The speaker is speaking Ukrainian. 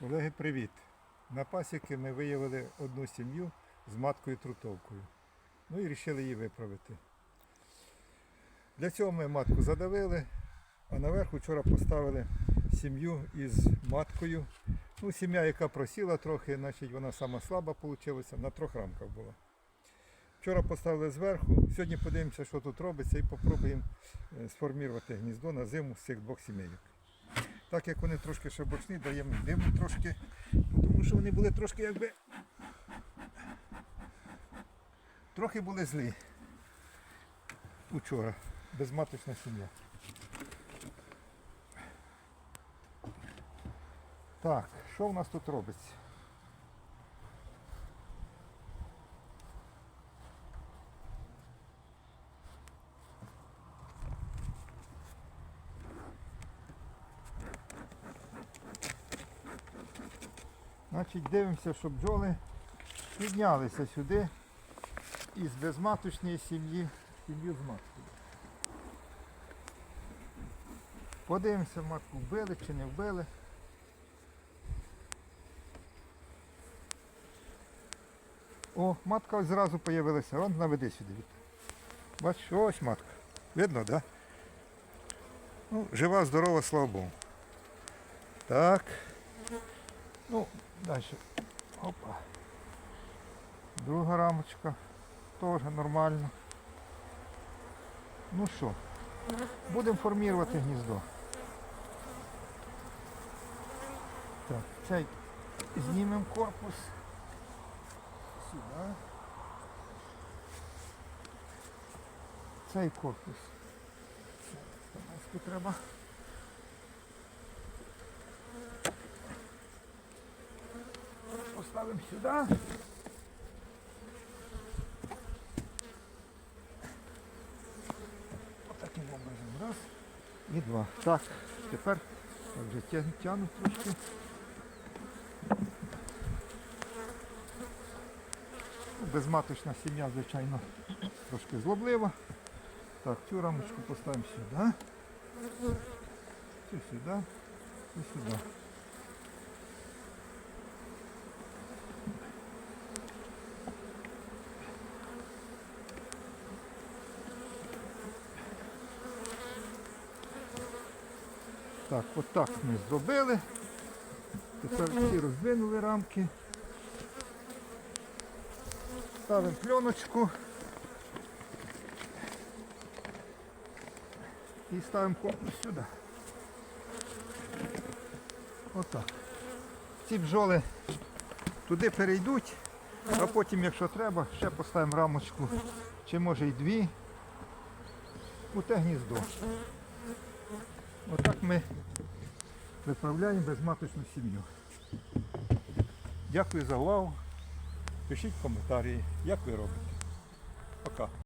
Колеги, привіт! На пасіки ми виявили одну сім'ю з маткою трутовкою. Ну і вирішили її виправити. Для цього ми матку задавили, а наверху вчора поставили сім'ю із маткою. Ну, сім'я, яка просіла трохи, значить вона сама слаба вийшла, на трьох рамках була. Вчора поставили зверху, сьогодні подивимося, що тут робиться, і спробуємо е, сформувати гніздо на зиму з цих двох сімейок. Так як вони трошки ще бочні, даємо диму трошки, тому що вони були трошки якби. Трохи були злі. Учора. Безматочна сім'я. Так, що в нас тут робиться? Значить, дивимося, щоб бджоли піднялися сюди із безматочної сім'ї сім'ю з маткою. Подивимося, матку вбили чи не вбили. О, матка зразу з'явилася. Вон наведи сюди. Бачиш, ось матка. Видно, так? Да? Ну, жива, здорова, слава Богу. Так. Ну, далі. Опа. Друга рамочка. Теж нормально. Ну що, будемо формувати гніздо. Так, цей знімемо корпус. Сюди. Цей корпус. Станочку треба. Поставимо сюди. Отаким образом. Раз і два. Так, тепер вже тя- тягну трошки. Ну, Безматочна сім'я, звичайно, трошки злоблива. Так, цю рамочку поставимо сюди. Цю сюди. І сюди. Так, отак ми зробили. Тепер всі роздвинули рамки. Ставимо пленочку. І ставимо корпус сюди. Отак. Ці бджоли туди перейдуть, а потім, якщо треба, ще поставимо рамочку, чи може й дві. У те гніздо. Отак ми виправляємо безматочну сім'ю. Дякую за увагу. Пишіть коментарі, як ви робите. Пока.